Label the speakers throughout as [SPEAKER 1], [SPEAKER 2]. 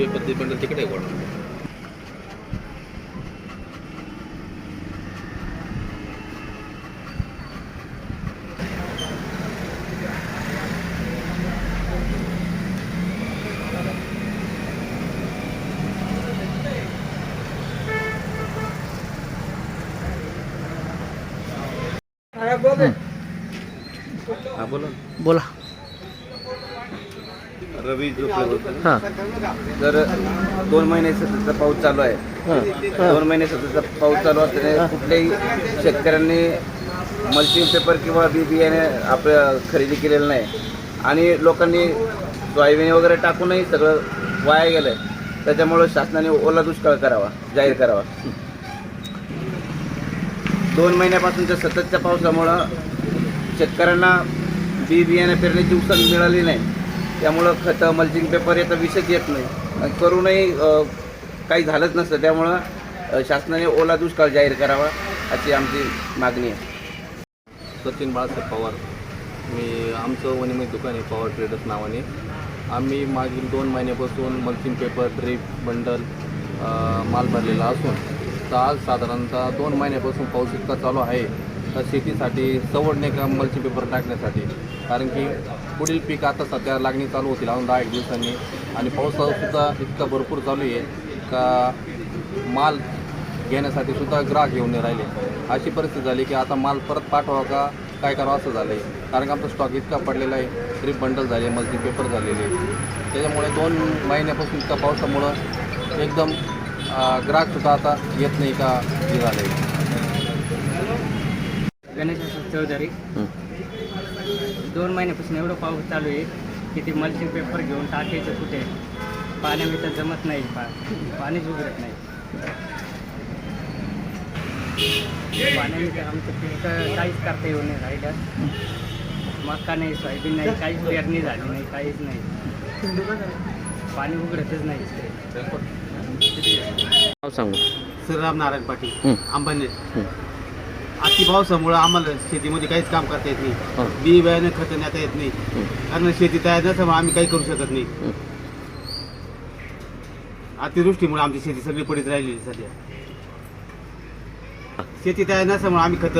[SPEAKER 1] Paper ते पण तिकडे ना.
[SPEAKER 2] बोला.
[SPEAKER 3] रवी झोपले
[SPEAKER 2] हां.
[SPEAKER 3] तर दोन महिने सततचा पाऊस चालू आहे. दोन महिने सततचा पाऊस चालू असल्याने कुठल्याही शेतकऱ्यांनी मल्चिंग पेपर किंवा बी बियाणे आपल्या खरेदी केलेलं नाही. आणि लोकांनी सोयाबीन वगैरे टाकूनही सगळं वाया गेलंय. त्याच्यामुळं शासनाने ओला दुष्काळ करावा जाहीर करावा. दोन महिन्यापासूनच्या सततच्या पावसामुळं शेतकऱ्यांना बी बियाणे पेरण्याची उसण मिळाली नाही. त्यामुळं खतं मल्चिंग पेपर याचा विषयच येत नाही. करूनही काही झालंच नसतं. त्यामुळं शासनाने ओला दुष्काळ जाहीर करावा अशी आमची मागणी आहे.
[SPEAKER 1] सचिन बाळासाहेब पवार. मी आमचं वनिमय दुकान आहे पवार ट्रेडर्स नावाने. आम्ही मागील दोन महिन्यापासून मल्चिंग पेपर ड्रीप बंडल माल भरलेला असून तर आज साधारणतः दोन महिन्यापासून पाऊस इतका चालू आहे तर शेतीसाठी सवडणे का मल्चिंग पेपर टाकण्यासाठी? कारण की पुढील पीक आता सध्या लागणी चालू होतील अजून दहा एक दिवसांनी. आणि पावसासुद्धा इतका भरपूर चालू आहे का माल घेण्यासाठी सुद्धा ग्राहक येऊन नाही राहिले. अशी परिस्थिती झाली की आता माल परत पाठवा का काय करावं असं झालं आहे कारण की आमचा स्टॉक इतका पडलेला आहे. ट्रिप बंडल झाले मल्टी पेपर झालेले त्याच्यामुळे दोन महिन्यापासून इतका पावसामुळं एकदम ग्राहकसुद्धा आता येत नाही का हे झालं आहे
[SPEAKER 4] गणेश चौधरी. दोन महिन्यापासून एवढं पाऊस चालू आहे की ते मल्चिंग पेपर घेऊन टाकायचं कुठे? पाण्यामध्ये तर जमत नाही. पा पाणीच उघडत नाही. पाण्यामध्ये आमचं पीक काहीच करता येऊ नाही राहिलं. मका नाही सोयाबीन नाही काहीच पेरणी झाली नाही काहीच नाही. पाणी उघडतच नाही
[SPEAKER 2] सांगू.
[SPEAKER 5] श्रीराम नारायण पाटील. अंबाने. अति पावसामुळं आम्हाला शेतीमध्ये काहीच काम करता येत नाही.
[SPEAKER 2] हं.
[SPEAKER 5] बी बियाणं खतं नेता येत नाही.
[SPEAKER 2] हं.
[SPEAKER 5] कारण शेती तयार नसल्यामुळे आम्ही काही करू शकत नाही.
[SPEAKER 2] हं.
[SPEAKER 5] अतिवृष्टीमुळे आमची शेती सगळी पडीत राहिलेली सध्या. शेती तयार नसल्यामुळे आम्ही खत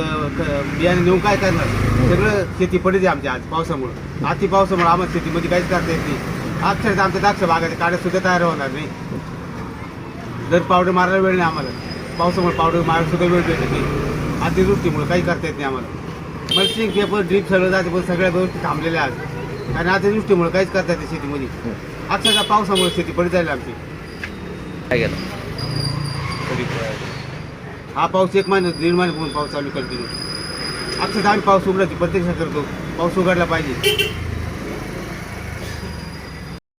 [SPEAKER 5] बियाणे नेऊन काय करणार? सगळं शेती पडीत आहे आमच्या आज पावसामुळं. अति पावसामुळे आम्हाला शेतीमध्ये काहीच करता येत नाही. अक्षरशः आमच्या द्राक्ष बागाच्या काड्या सुद्धा तयार होणार नाही. जर पावडर मारायला वेळ नाही आम्हाला. पावसामुळे पावडर मारायला सुद्धा वेळ भेटत नाही. अतिवृष्टीमुळे काही करता येत नाही आम्हाला. मल्चिंग पेपर ड्रीप सगळं जाते पण सगळ्या गोष्टी थांबलेल्या आहेत. आणि अतिवृष्टीमुळे काहीच करता येत शेतीमध्ये. अक्षरशः पावसामुळे शेती पडत जायला आमची.
[SPEAKER 2] काय गेलं
[SPEAKER 5] हा पाऊस एक महिना दीड महिन्यापासून पाऊस चालू कंटिन्यू अक्षरशः आम्ही पाऊस उघडायची प्रतीक्षा करतो पाऊस उघडला पाहिजे.